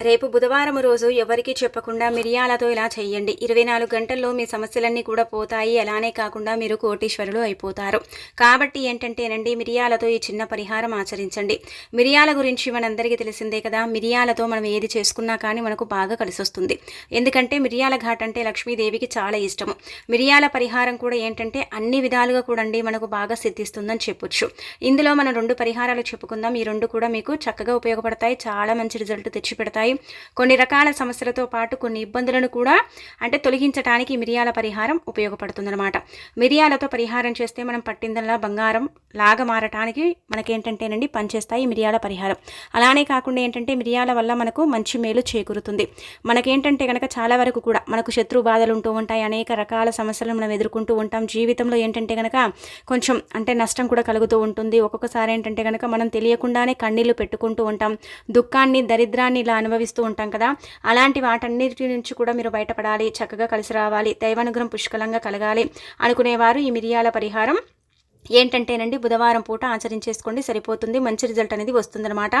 రేపు బుధవారం రోజు ఎవరికీ చెప్పకుండా మిరియాలతో ఇలా చేయండి ఇరవై నాలుగు గంటల్లో మీ సమస్యలన్నీ కూడా పోతాయి. అలానే కాకుండా మీరు కోటీశ్వరులు అయిపోతారు. కాబట్టి ఏంటంటేనండి మిరియాలతో ఈ చిన్న పరిహారం ఆచరించండి. మిరియాల గురించి మనందరికీ తెలిసిందే కదా. మిరియాలతో మనం ఏది చేసుకున్నా కానీ మనకు బాగా కలిసొస్తుంది. ఎందుకంటే మిరియాల ఘాట్ అంటే లక్ష్మీదేవికి చాలా ఇష్టము. మిరియాల పరిహారం కూడా ఏంటంటే అన్ని విధాలుగా కూడా అండి మనకు బాగా సిద్ధిస్తుందని చెప్పొచ్చు. ఇందులో మనం రెండు పరిహారాలు చెప్పుకుందాం. ఈ రెండు కూడా మీకు చక్కగా ఉపయోగపడతాయి. చాలా మంచి రిజల్ట్ తెచ్చిపెడతాయి. కొన్ని రకాల సమస్యలతో పాటు కొన్ని ఇబ్బందులను కూడా అంటే తొలగించడానికి మిరియాల పరిహారం ఉపయోగపడుతుందన్నమాట. మిరియాలతో పరిహారం చేస్తే మనం పట్టిందల్లా బంగారం లాగా మారటానికి మనకేంటంటేనండి పనిచేస్తాయి మిరియాల పరిహారం. అలానే కాకుండా ఏంటంటే మిరియాల వల్ల మనకు మంచి మేలు చేకూరుతుంది. మనకేంటంటే కనుక చాలా వరకు కూడా మనకు శత్రు బాధలు ఉంటూ ఉంటాయి. అనేక రకాల సమస్యలను మనం ఎదుర్కొంటూ ఉంటాం. జీవితంలో ఏంటంటే కనుక కొంచెం అంటే నష్టం కూడా కలుగుతూ ఉంటుంది. ఒక్కొక్కసారి ఏంటంటే కనుక మనం తెలియకుండానే కన్నీళ్ళు పెట్టుకుంటూ ఉంటాం. దుఃఖాన్ని దరిద్రాన్ని ఇలా అనుభవిస్తూ ఉంటాం కదా. అలాంటి వాటన్నిటి నుంచి కూడా మీరు బయటపడాలి చక్కగా కలిసి రావాలి దైవానుగ్రహం పుష్కలంగా కలగాలి అనుకునేవారు ఈ మిరియాల పరిహారం. ఏంటంటేనండి బుధవారం పూట ఆచరించేసుకోండి సరిపోతుంది మంచి రిజల్ట్ అనేది వస్తుందన్నమాట.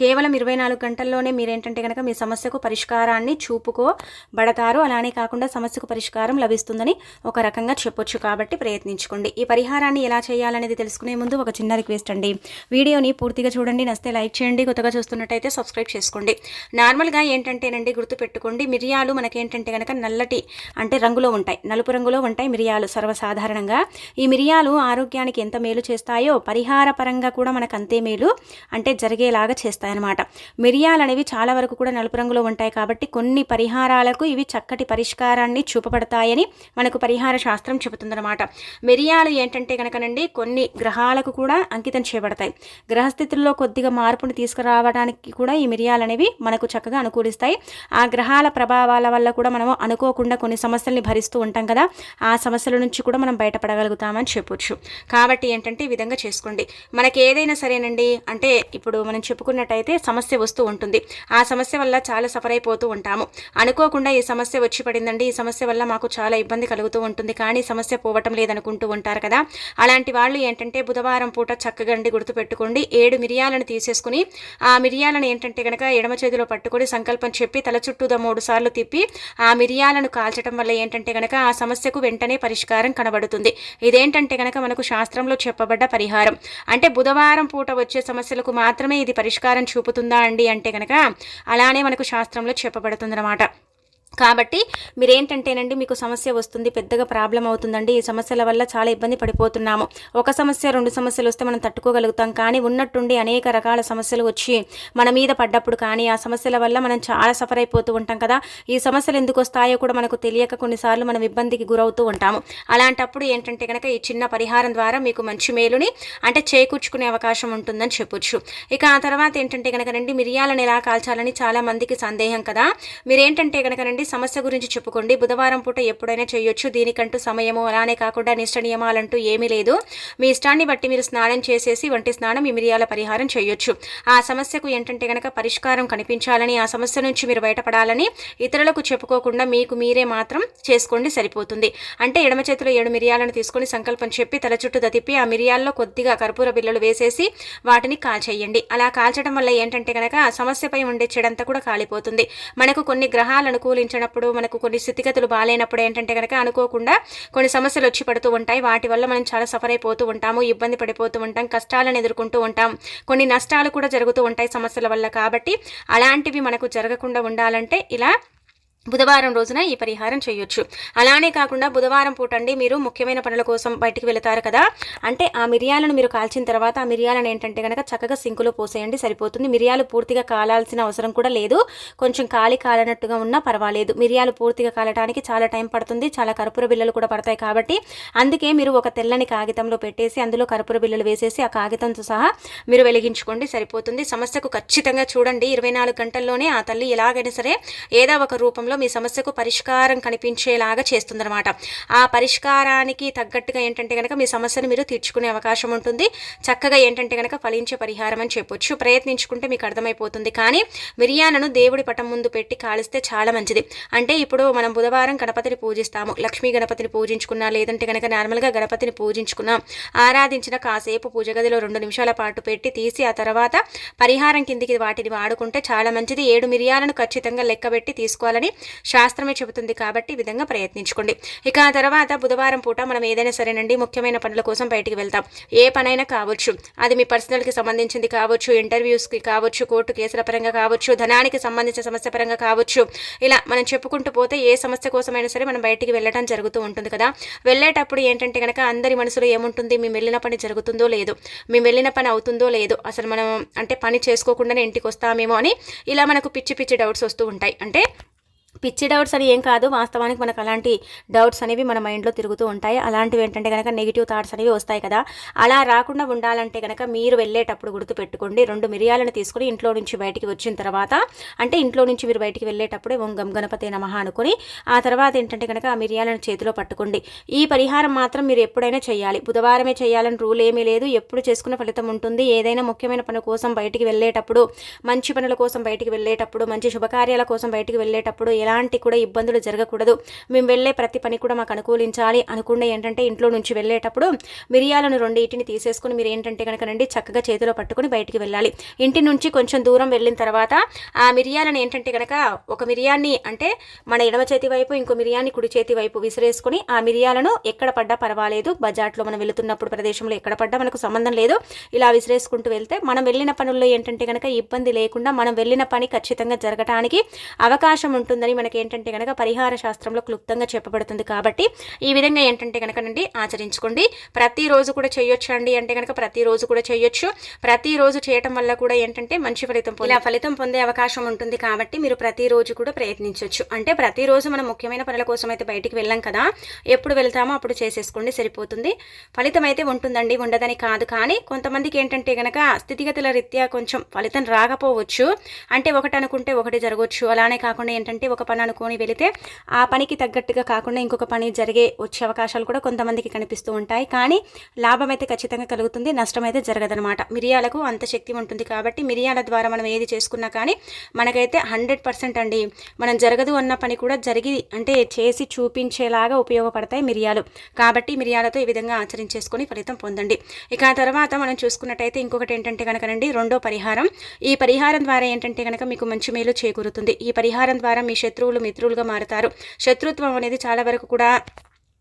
కేవలం ఇరవై నాలుగు గంటల్లోనే మీరేంటంటే కనుక మీ సమస్యకు పరిష్కారాన్ని చూపుకోబడతారు అలానే కాకుండా సమస్యకు పరిష్కారం లభిస్తుందని ఒక రకంగా చెప్పొచ్చు కాబట్టి ప్రయత్నించుకోండి. ఈ పరిహారాన్ని ఎలా చేయాలనేది తెలుసుకునే ముందు ఒక చిన్న రిక్వెస్ట్ అండి. వీడియోని పూర్తిగా చూడండి నస్తే లైక్ చేయండి కొత్తగా చూస్తున్నట్టయితే సబ్స్క్రైబ్ చేసుకోండి. నార్మల్గా ఏంటంటేనండి గుర్తుపెట్టుకోండి మిరియాలు మనకేంటంటే కనుక నల్లటి అంటే రంగులో ఉంటాయి నలుపు రంగులో ఉంటాయి మిరియాలు సర్వసాధారణంగా. ఈ మిరియాలు శరీరానికి ఎంత మేలు చేస్తాయో పరిహార పరంగా కూడా మనకు అంతే మేలు అంటే జరిగేలాగా చేస్తాయన్నమాట. మిరియాలు అనేవి చాలా వరకు కూడా నలుపు రంగులో ఉంటాయి కాబట్టి కొన్ని పరిహారాలకు ఇవి చక్కటి పరిష్కారాన్ని చూపబడతాయని మనకు పరిహార శాస్త్రం చెబుతుందన్నమాట. మిరియాలు ఏంటంటే కనుకనండి కొన్ని గ్రహాలకు కూడా అంకితం చేయబడతాయి. గ్రహస్థితుల్లో కొద్దిగా మార్పును తీసుకురావడానికి కూడా ఈ మిరియాలు అనేవి మనకు చక్కగా అనుకూలిస్తాయి. ఆ గ్రహాల ప్రభావాల వల్ల కూడా మనము అనుకోకుండా కొన్ని సమస్యల్ని భరిస్తూ ఉంటాం కదా ఆ సమస్యల నుంచి కూడా మనం బయటపడగలుగుతామని చెప్పొచ్చు. కాబట్టి ఏంటంటే ఈ విధంగా చేసుకోండి. మనకి ఏదైనా సరేనండి అంటే ఇప్పుడు మనం చెప్పుకున్నట్టయితే సమస్య వస్తూ ఉంటుంది. ఆ సమస్య వల్ల చాలా సఫర్ అయిపోతూ ఉంటాము. అనుకోకుండా ఈ సమస్య వచ్చి పడిందండి ఈ సమస్య వల్ల మాకు చాలా ఇబ్బంది కలుగుతూ ఉంటుంది. కానీ సమస్య పోవటం లేదనుకుంటూ ఉంటారు కదా. అలాంటి వాళ్ళు ఏంటంటే బుధవారం పూట చక్కగా గుర్తుపెట్టుకోండి. ఏడు మిరియాలను తీసేసుకుని ఆ మిరియాలను ఏంటంటే కనుక ఎడమ చేతిలో పట్టుకొని సంకల్పం చెప్పి తల చుట్టూదా మూడు సార్లు తిప్పి ఆ మిరియాలను కాల్చడం వల్ల ఏంటంటే కనుక ఆ సమస్యకు వెంటనే పరిష్కారం కనబడుతుంది. ఇదేంటంటే కనుక మనకు శాస్త్రంలో చెప్పబడ్డ పరిహారం. అంటే బుధవారం పూట వచ్చే సమస్యలకు మాత్రమే ఇది పరిష్కారం చూపుతుందా అండి అంటే కనుక అలానే మనకు శాస్త్రంలో చెప్పబడుతుందన్నమాట. కాబట్టి మీరేంటంటేనండి మీకు సమస్య వస్తుంది పెద్దగా ప్రాబ్లం అవుతుందండి. ఈ సమస్యల వల్ల చాలా ఇబ్బంది పడిపోతున్నాము. ఒక సమస్య రెండు సమస్యలు వస్తే మనం తట్టుకోగలుగుతాం. కానీ ఉన్నట్టుండి అనేక రకాల సమస్యలు వచ్చి మన మీద పడ్డప్పుడు కానీ ఆ సమస్యల వల్ల మనం చాలా సఫర్ అయిపోతూ ఉంటాం కదా. ఈ సమస్యలు ఎందుకు వస్తాయో కూడా మనకు తెలియక కొన్నిసార్లు మనం ఇబ్బందికి గురవుతూ ఉంటాము. అలాంటప్పుడు ఏంటంటే కనుక ఈ చిన్న పరిహారం ద్వారా మీకు మంచి మేలుని అంటే చేకూర్చుకునే అవకాశం ఉంటుందని చెప్పొచ్చు. ఇక ఆ తర్వాత ఏంటంటే కనుక రండి మిరియాలను ఎలా కాల్చాలని చాలా మందికి సందేహం కదా. మీరేంటంటే కనుక రండి సమస్య గురించి చెప్పుకోండి. బుధవారం పూట ఎప్పుడైనా చేయొచ్చు. దీనికంటూ సమయము అలానే కాకుండా నిష్ట నియమాలంటూ ఏమీ లేదు. మీ ఇష్టాన్ని బట్టి మీరు స్నానం చేసేసి వంటి స్నానం ఈ మిరియాల పరిహారం చేయొచ్చు. ఆ సమస్యకు ఏంటంటే కనుక పరిష్కారం కనిపించాలని ఆ సమస్య నుంచి మీరు బయటపడాలని ఇతరులకు చెప్పుకోకుండా మీకు మీరే మాత్రం చేసుకోండి సరిపోతుంది. అంటే ఎడమ చేతిలో ఏడు మిరియాలను తీసుకొని సంకల్పం చెప్పి తల చుట్టూ దతిప్పి ఆ మిరియాల్లో కొద్దిగా కర్పూర బిళ్ళలు వేసేసి వాటిని కాల్చేయండి. అలా కాల్చడం వల్ల ఏంటంటే కనుక ఆ సమస్యపై ఉండే చెడంతా కూడా కాలిపోతుంది. మనకు కొన్ని గ్రహాలు అనుకూలించినప్పుడు మనకు కొన్ని స్థితిగతులు బాగాలేనప్పుడు ఏంటంటే కనుక అనుకోకుండా కొన్ని సమస్యలు వచ్చి పడుతూ ఉంటాయి. వాటి వల్ల మనం చాలా సఫర్ అయిపోతూ ఉంటాము ఇబ్బంది పడిపోతూ ఉంటాం కష్టాలను ఎదుర్కొంటూ ఉంటాం. కొన్ని నష్టాలు కూడా జరుగుతూ ఉంటాయి సమస్యల వల్ల కాబట్టి అలాంటివి మనకు జరగకుండా ఉండాలంటే ఇలా బుధవారం రోజున ఈ పరిహారం చేయొచ్చు. అలానే కాకుండా బుధవారం పూట అండి మీరు ముఖ్యమైన పనుల కోసం బయటికి వెళతారు కదా. అంటే ఆ మిరియాలను మీరు కాల్చిన తర్వాత ఆ మిరియాలను ఏంటంటే కనుక చక్కగా సింకులో పోసేయండి సరిపోతుంది. మిరియాలు పూర్తిగా కాలాల్సిన అవసరం కూడా లేదు. కొంచెం కాలి కాలనట్టుగా ఉన్నా పర్వాలేదు. మిరియాలు పూర్తిగా కాలటానికి చాలా టైం పడుతుంది. చాలా కర్పూర బిల్లలు కూడా పడతాయి కాబట్టి అందుకే మీరు ఒక తెల్లని కాగితంలో పెట్టేసి అందులో కర్పూర బిల్లలు వేసేసి ఆ కాగితంతో సహా మీరు వెలిగించుకోండి సరిపోతుంది. సమస్యకు ఖచ్చితంగా చూడండి. ఇరవై నాలుగు గంటల్లోనే ఆ తల్లి ఎలాగైనా సరే ఏదో ఒక రూపంలో సమయంలో మీ సమస్యకు పరిష్కారం కనిపించేలాగా చేస్తుందన్నమాట. ఆ పరిష్కారానికి తగ్గట్టుగా ఏంటంటే కనుక మీ సమస్యను మీరు తీర్చుకునే అవకాశం ఉంటుంది. చక్కగా ఏంటంటే కనుక ఫలించే పరిహారం అని చెప్పొచ్చు. ప్రయత్నించుకుంటే మీకు అర్థమైపోతుంది. కానీ మిరియాలను దేవుడి పటం ముందు పెట్టి కాలిస్తే చాలా మంచిది. అంటే ఇప్పుడు మనం బుధవారం గణపతిని పూజిస్తాము. లక్ష్మీ గణపతిని పూజించుకున్నా లేదంటే కనుక నార్మల్గా గణపతిని పూజించుకున్నాం ఆరాధించిన కాసేపు పూజ గదిలో రెండు నిమిషాల పాటు పెట్టి తీసి ఆ తర్వాత పరిహారం కిందికి వాటిని వాడుకుంటే చాలా మంచిది. ఏడు మిరియాలను ఖచ్చితంగా లెక్కబెట్టి తీసుకోవాలని శాస్త్రమే చెబుతుంది కాబట్టి ఈ విధంగా ప్రయత్నించుకోండి. ఇక ఆ తర్వాత బుధవారం పూట మనం ఏదైనా సరేనండి ముఖ్యమైన పనుల కోసం బయటికి వెళ్తాం. ఏ పనైనా కావచ్చు. అది మీ పర్సనల్కి సంబంధించింది కావచ్చు ఇంటర్వ్యూస్కి కావచ్చు కోర్టు కేసుల పరంగా కావచ్చు ధనానికి సంబంధించిన సమస్య పరంగా కావచ్చు. ఇలా మనం చెప్పుకుంటూ పోతే ఏ సమస్య కోసమైనా సరే మనం బయటికి వెళ్ళడం జరుగుతూ ఉంటుంది కదా. వెళ్ళేటప్పుడు ఏంటంటే కనుక అందరి మనసులో ఏముంటుంది? మేము వెళ్ళిన పని జరుగుతుందో లేదో? మేము వెళ్ళిన పని అవుతుందో లేదో? అసలు మనం అంటే పని చేసుకోకుండానే ఇంటికి వస్తామేమో అని ఇలా మనకు పిచ్చి పిచ్చి డౌట్స్ వస్తూ ఉంటాయి. అంటే పిచ్చి డౌట్స్ అని ఏం కాదు. వాస్తవానికి మనకు అలాంటి డౌట్స్ అనేవి మన మైండ్లో తిరుగుతూ ఉంటాయి. అలాంటివి ఏంటంటే కనుక నెగిటివ్ థాట్స్ అనేవి వస్తాయి కదా. అలా రాకుండా ఉండాలంటే కనుక మీరు వెళ్ళేటప్పుడు గుర్తుపెట్టుకోండి. రెండు మిరియాలను తీసుకుని ఇంట్లో నుంచి బయటికి వచ్చిన తర్వాత అంటే ఇంట్లో నుంచి మీరు బయటికి వెళ్ళేటప్పుడే ఓం గం గణపతి నమహ అనుకుని ఆ తర్వాత ఏంటంటే కనుక ఆ మిరియాలను చేతిలో పట్టుకోండి. ఈ పరిహారం మాత్రం మీరు ఎప్పుడైనా చేయాలి. బుధవారమే చేయాలని రూల్ ఏమీ లేదు. ఎప్పుడు చేసుకున్న ఫలితం ఉంటుంది. ఏదైనా ముఖ్యమైన పని కోసం బయటికి వెళ్ళేటప్పుడు మంచి పనుల కోసం బయటికి వెళ్ళేటప్పుడు మంచి శుభకార్యాల కోసం బయటికి వెళ్ళేటప్పుడు ఎలాంటి కూడా ఇబ్బందులు జరగకూడదు. మేము వెళ్ళే ప్రతి పని కూడా మాకు అనుకూలించాలి. అనుకుంటే ఏంటంటే ఇంట్లో నుంచి వెళ్ళేటప్పుడు మిరియాలను రెండింటిని తీసేసుకుని మీరు ఏంటంటే కనుక రండి చక్కగా చేతిలో పట్టుకుని బయటికి వెళ్ళాలి. ఇంటి నుంచి కొంచెం దూరం వెళ్ళిన తర్వాత ఆ మిరియాలను ఏంటంటే కనుక ఒక మిరియాన్ని అంటే మన ఎడమ చేతి వైపు ఇంకో మిరియాన్ని కుడి చేతి వైపు విసిరేసుకుని ఆ మిరియాలను ఎక్కడ పడ్డా పర్వాలేదు. బజార్లో మనం వెళుతున్నప్పుడు ప్రదేశంలో ఎక్కడ పడ్డా మనకు సంబంధం లేదు. ఇలా విసిరేసుకుంటూ వెళ్తే మనం వెళ్ళిన పనుల్లో ఏంటంటే కనుక ఇబ్బంది లేకుండా మనం వెళ్ళిన పని ఖచ్చితంగా జరగటానికి అవకాశం ఉంటుందని మనకి ఏంటంటే కనుక పరిహార శాస్త్రంలో క్లుప్తంగా చెప్పబడుతుంది కాబట్టి ఈ విధంగా ఏంటంటే కనుక నుండి ఆచరించుకోండి. ప్రతిరోజు కూడా చేయొచ్చు అండి అంటే కనుక ప్రతిరోజు కూడా చేయొచ్చు. ప్రతిరోజు చేయటం వల్ల కూడా ఏంటంటే మంచి ఫలితం పొందే ఫలితం పొందే అవకాశం ఉంటుంది కాబట్టి మీరు ప్రతిరోజు కూడా ప్రయత్నించవచ్చు అంటే ప్రతిరోజు మనం ముఖ్యమైన పనుల కోసం అయితే బయటికి వెళ్ళాం కదా ఎప్పుడు వెళ్తామో అప్పుడు చేసేసుకోండి సరిపోతుంది. ఫలితం అయితే ఉంటుందండి ఉండదని కాదు. కానీ కొంతమందికి ఏంటంటే కనుక స్థితిగతుల రీత్యా కొంచెం ఫలితం రాకపోవచ్చు. అంటే ఒకటి అనుకుంటే ఒకటి జరగవచ్చు అలానే కాకుండా ఏంటంటే ఒక పని అనుకొని వెళితే ఆ పనికి తగ్గట్టుగా కాకుండా ఇంకొక పని జరిగే వచ్చే అవకాశాలు కూడా కొంతమందికి కనిపిస్తూ ఉంటాయి. కానీ లాభం అయితే ఖచ్చితంగా కలుగుతుంది నష్టం అయితే జరగదనమాట మిరియాలకు అంత శక్తి ఉంటుంది కాబట్టి మిరియాల ద్వారా మనం ఏది చేసుకున్నా కానీ మనకైతే హండ్రెడ్ పర్సెంట్ అండి మనం జరగదు అన్న పని కూడా జరిగి అంటే చేసి చూపించేలాగా ఉపయోగపడతాయి మిరియాలు. కాబట్టి మిరియాలతో ఈ విధంగా ఆచరించేసుకొని ఫలితం పొందండి. ఇక ఆ తర్వాత మనం చూసుకున్నట్టయితే ఇంకొకటి ఏంటంటే కనుకనండి రెండో పరిహారం. ఈ పరిహారం ద్వారా ఏంటంటే కనుక మీకు మంచి మేలు చేకూరుతుంది. ఈ పరిహారం ద్వారా మీ శత్రువులు మిత్రులుగా మారుతారు. శత్రుత్వం అనేది చాలా వరకు కూడా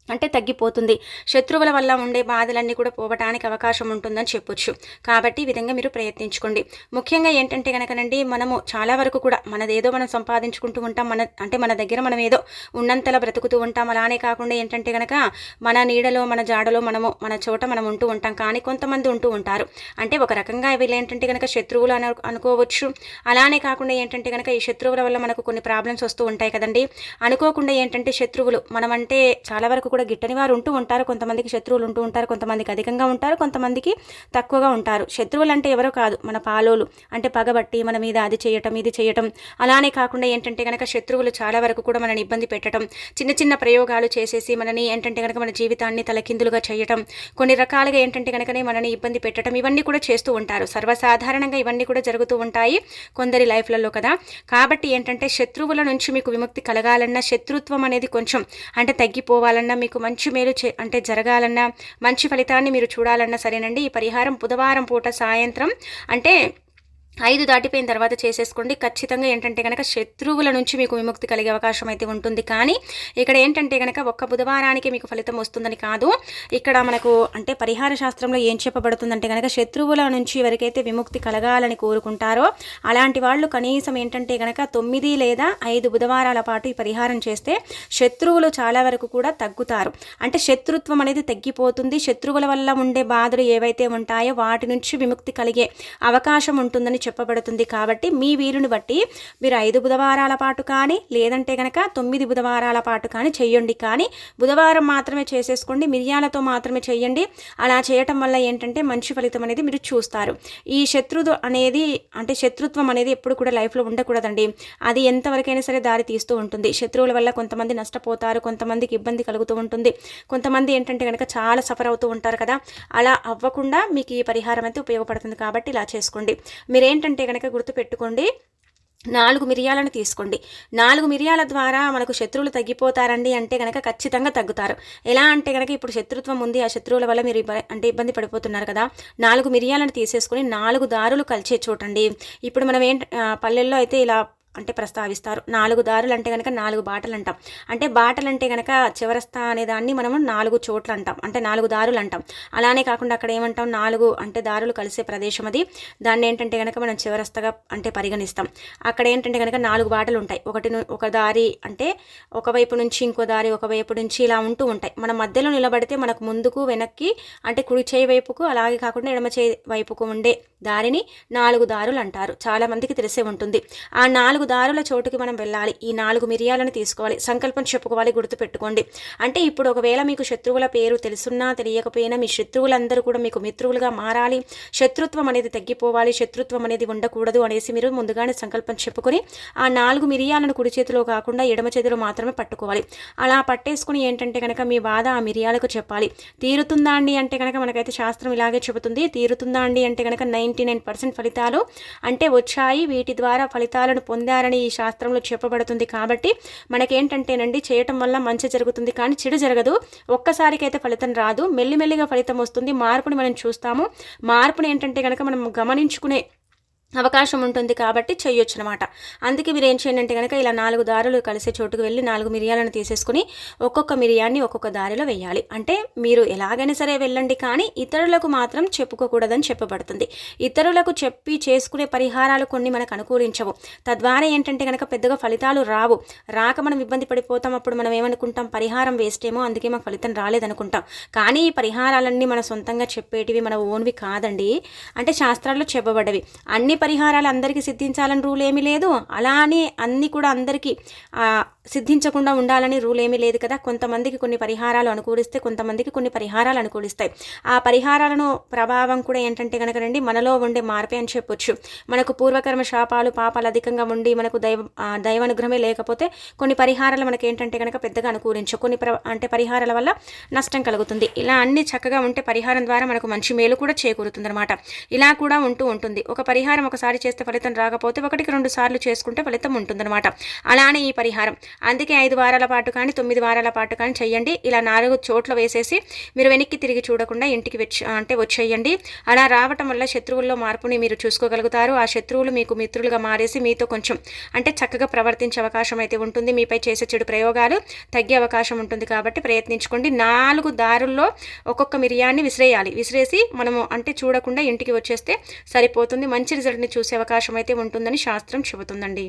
అంటే తగ్గిపోతుంది. శత్రువుల వల్ల ఉండే బాధలన్నీ కూడా పోవటానికి అవకాశం ఉంటుందని చెప్పొచ్చు. కాబట్టి ఈ విధంగా మీరు ప్రయత్నించుకోండి. ముఖ్యంగా ఏంటంటే కనుకనండి మనము చాలా వరకు కూడా మనదేదో మనం సంపాదించుకుంటూ ఉంటాం మన అంటే మన దగ్గర మనం ఏదో ఉన్నంతలా బ్రతుకుతూ ఉంటాం. అలానే కాకుండా ఏంటంటే కనుక మన నీడలో మన జాడలో మనము మన చోట మనం ఉంటూ ఉంటాం. కానీ కొంతమంది ఉంటూ ఉంటారు. అంటే ఒక రకంగా వీళ్ళు ఏంటంటే కనుక శత్రువులు అను అనుకోవచ్చు. అలానే కాకుండా ఏంటంటే కనుక ఈ శత్రువుల వల్ల మనకు కొన్ని ప్రాబ్లమ్స్ వస్తూ ఉంటాయి కదండి. అనుకోకుండా ఏంటంటే శత్రువులు మనమంటే చాలా వరకు కూడా గిట్టని వారు ఉంటూ ఉంటారు. కొంతమందికి శత్రువులు ఉంటూ ఉంటారు. కొంతమందికి అధికంగా ఉంటారు. కొంతమందికి తక్కువగా ఉంటారు. శత్రువులు అంటే ఎవరో కాదు. మన పాలోలు. అంటే పగబట్టి మన మీద అది చేయటం ఇది చేయటం. అలానే కాకుండా ఏంటంటే కనుక శత్రువులు చాలా వరకు కూడా మనని ఇబ్బంది పెట్టడం చిన్న చిన్న ప్రయోగాలు చేసేసి మనని ఏంటంటే కనుక మన జీవితాన్ని తలకిందులుగా చేయటం. కొన్ని రకాలుగా ఏంటంటే కనుకనే మనని ఇబ్బంది పెట్టడం ఇవన్నీ కూడా చేస్తూ ఉంటారు. సర్వసాధారణంగా ఇవన్నీ కూడా జరుగుతూ ఉంటాయి కొందరి లైఫ్లలో కదా. కాబట్టి ఏంటంటే శత్రువుల నుంచి మీకు విముక్తి కలగాలన్నా శత్రుత్వం అనేది కొంచెం అంటే తగ్గిపోవాలన్నా మీకు మంచి మేలు చే అంటే జరగాలన్నా మంచి ఫలితాన్ని మీరు చూడాలన్నా సరేనండి. ఈ పరిహారం బుధవారం పూట సాయంత్రం. అంటే ఐదు దాటిపోయిన తర్వాత చేసేసుకోండి. ఖచ్చితంగా ఏంటంటే కనుక శత్రువుల నుంచి మీకు విముక్తి కలిగే అవకాశం అయితే ఉంటుంది. కానీ ఇక్కడ ఏంటంటే కనుక ఒక్క బుధవారానికి మీకు ఫలితం వస్తుందని కాదు. ఇక్కడ మనకు అంటే పరిహార శాస్త్రంలో ఏం చెప్పబడుతుందంటే కనుక శత్రువుల నుంచి ఎవరికైతే విముక్తి కలగాలని కోరుకుంటారో అలాంటి వాళ్ళు కనీసం ఏంటంటే కనుక తొమ్మిది లేదా ఐదు బుధవారాల పాటు ఈ పరిహారం చేస్తే శత్రువులు చాలా వరకు కూడా తగ్గుతారు. అంటే శత్రుత్వం అనేది తగ్గిపోతుంది. శత్రువుల వల్ల ఉండే బాధలు ఏవైతే ఉంటాయో వాటి నుంచి విముక్తి కలిగే అవకాశం ఉంటుందని చెప్పబడుతుంది కాబట్టి మీ వీలుని బట్టి మీరు ఐదు బుధవారాల పాటు కానీ లేదంటే కనుక తొమ్మిది బుధవారాల పాటు కానీ చేయండి. కానీ బుధవారం మాత్రమే చేసేసుకోండి మిరియాలతో మాత్రమే చేయండి. అలా చేయటం వల్ల ఏంటంటే మంచి ఫలితం అనేది మీరు చూస్తారు. ఈ శత్రువు అనేది అంటే శత్రుత్వం అనేది ఎప్పుడు కూడా లైఫ్లో ఉండకూడదండి. అది ఎంతవరకైనా సరే దారి తీస్తూ ఉంటుంది. శత్రువుల వల్ల కొంతమంది నష్టపోతారు కొంతమందికి ఇబ్బంది కలుగుతూ ఉంటుంది. కొంతమంది ఏంటంటే కనుక చాలా సఫర్ అవుతూ ఉంటారు కదా. అలా అవ్వకుండా మీకు ఈ పరిహారం అయితే ఉపయోగపడుతుంది కాబట్టి ఇలా చేసుకోండి. ఏంటంటే కనుక గుర్తుపెట్టుకోండి నాలుగు మిరియాలను తీసుకోండి. నాలుగు మిరియాల ద్వారా మనకు శత్రువులు తగ్గిపోతారండి అంటే కనుక ఖచ్చితంగా తగ్గుతారు. ఎలా అంటే కనుక ఇప్పుడు శత్రుత్వం ఉంది ఆ శత్రువుల వల్ల మీరు అంటే ఇబ్బంది పడిపోతున్నారు కదా. నాలుగు మిరియాలను తీసేసుకొని నాలుగు దారులు కలిచే చూడండి ఇప్పుడు మనం ఏంటి పల్లెల్లో అయితే ఇలా అంటే ప్రస్తావిస్తారు. నాలుగు దారులు అంటే కనుక నాలుగు బాటలు అంటాం అంటే బాటలు అంటే కనుక చివరస్థ అనే దాన్ని మనము నాలుగు చోట్ల అంటాం అంటే నాలుగు దారులు అంటాం అలానే కాకుండా అక్కడ ఏమంటాం? నాలుగు అంటే దారులు కలిసే ప్రదేశం అది. దాన్ని ఏంటంటే కనుక మనం చివరస్తగా అంటే పరిగణిస్తాం. అక్కడ ఏంటంటే కనుక నాలుగు బాటలు ఉంటాయి ఒకటి ఒక దారి అంటే ఒకవైపు నుంచి ఇంకో దారి ఒకవైపు నుంచి ఇలా ఉంటూ ఉంటాయి. మన మధ్యలో నిలబడితే మనకు ముందుకు వెనక్కి అంటే కుడి చేయి వైపుకు అలాగే కాకుండా ఎడమ చేయి వైపుకు ఉండే దారిని నాలుగు దారులు అంటారు. చాలా మందికి తెలిసే ఉంటుంది. ఆ నాలుగు దారుల చోటుకి మనం వెళ్ళాలి. ఈ నాలుగు మిరియాలను తీసుకోవాలి. సంకల్పం చెప్పుకోవాలి గుర్తుపెట్టుకోండి. అంటే ఇప్పుడు ఒకవేళ మీకు శత్రువుల పేరు తెలుసున్నా తెలియకపోయినా మీ శత్రువులందరూ కూడా మీకు మిత్రువులుగా మారాలి. శత్రుత్వం అనేది తగ్గిపోవాలి. శత్రుత్వం అనేది ఉండకూడదు అనేసి మీరు ముందుగానే సంకల్పం చెప్పుకొని ఆ నాలుగు మిరియాలను కుడి చేతిలో కాకుండా ఎడమ చేతిలో మాత్రమే పట్టుకోవాలి. అలా పట్టేసుకుని ఏంటంటే కనుక మీ బాధ ఆ మిరియాలకు చెప్పాలి. తీరుతుందా అండి అంటే కనుక మనకైతే శాస్త్రం ఇలాగే చెబుతుంది. తీరుతుందా అండి అంటే కనుక నైన్ నైంటీ నైన్ పర్సెంట్ ఫలితాలు అంటే వచ్చాయి. వీటి ద్వారా ఫలితాలను పొందారని ఈ శాస్త్రంలో చెప్పబడుతుంది కాబట్టి మనకేంటంటేనండి చేయటం వల్ల మంచి జరుగుతుంది కానీ చెడు జరగదు. ఒక్కసారికైతే ఫలితం రాదు. మెల్లిమెల్లిగా ఫలితం వస్తుంది. మార్పుని మనం చూస్తాము. మార్పుని ఏంటంటే కనుక మనం గమనించుకునే అవకాశం ఉంటుంది కాబట్టి చేయొచ్చు అనమాట అందుకే మీరు ఏం చేయండి అంటే కనుక ఇలా నాలుగు దారులు కలిసే చోటుకు వెళ్ళి నాలుగు మిరియాలను తీసేసుకుని ఒక్కొక్క మిరియాన్ని ఒక్కొక్క దారిలో వేయాలి. అంటే మీరు ఎలాగైనా సరే వెళ్ళండి కానీ ఇతరులకు మాత్రం చెప్పుకోకూడదని చెప్పబడుతుంది. ఇతరులకు చెప్పి చేసుకునే పరిహారాలు కొన్ని మనకు అనుకూలించవు. తద్వారా ఏంటంటే కనుక పెద్దగా ఫలితాలు రావు. రాక మనం ఇబ్బంది పడిపోతాం అప్పుడు మనం ఏమనుకుంటాం? పరిహారం వేస్ట్ ఏమో అందుకే మాకు ఫలితం రాలేదనుకుంటాం. కానీ ఈ పరిహారాలన్నీ మన సొంతంగా చెప్పేటివి మన ఓన్వి కాదండి. అంటే శాస్త్రాల్లో చెప్పబడ్డవి. అన్ని పరిహారాలు అందరికీ సిద్ధించాలని రూల్ ఏమీ లేదు. అలానే అన్నీ కూడా అందరికీ సిద్ధించకుండా ఉండాలని రూల్ ఏమీ లేదు కదా. కొంతమందికి కొన్ని పరిహారాలు అనుకూలిస్తే కొంతమందికి కొన్ని పరిహారాలు అనుకూలిస్తాయి. ఆ పరిహారాలను ప్రభావం కూడా ఏంటంటే కనుక రండి మనలో ఉండే మార్పే అని చెప్పొచ్చు. మనకు పూర్వకర్మ శాపాలు పాపాలు అధికంగా ఉండి మనకు దైవ దైవానుగ్రహమే లేకపోతే కొన్ని పరిహారాలు మనకి ఏంటంటే కనుక పెద్దగా అనుకూలించు కొన్ని అంటే పరిహారాల వల్ల నష్టం కలుగుతుంది. ఇలా అన్ని చక్కగా ఉంటే పరిహారం ద్వారా మనకు మంచి మేలు కూడా చేకూరుతుంది అనమాట ఇలా కూడా ఉంటూ ఉంటుంది. ఒక పరిహారం ఒకసారి చేస్తే ఫలితం రాకపోతే ఒకటికి రెండు సార్లు చేసుకుంటే ఫలితం ఉంటుందన్నమాట. అలానే ఈ పరిహారం. అందుకే ఐదు వారాల పాటు కానీ తొమ్మిది వారాల పాటు కానీ చెయ్యండి. ఇలా నాలుగు చోట్ల వేసేసి మీరు వెనక్కి తిరిగి చూడకుండా ఇంటికి వచ్చి అంటే వచ్చేయండి. అలా రావటం వల్ల శత్రువుల్లో మార్పుని మీరు చూసుకోగలుగుతారు. ఆ శత్రువులు మీకు మిత్రులుగా మారేసి మీతో కొంచెం అంటే చక్కగా ప్రవర్తించే అవకాశం అయితే ఉంటుంది. మీపై చేసే చెడు ప్రయోగాలు తగ్గే అవకాశం ఉంటుంది కాబట్టి ప్రయత్నించుకోండి. నాలుగు దారుల్లో ఒక్కొక్క మిరియాన్ని విసిరేయాలి. విసిరేసి మనము అంటే చూడకుండా ఇంటికి వచ్చేస్తే సరిపోతుంది. మంచి రిజల్ట్ని చూసే అవకాశం అయితే ఉంటుందని శాస్త్రం చెబుతుందండి.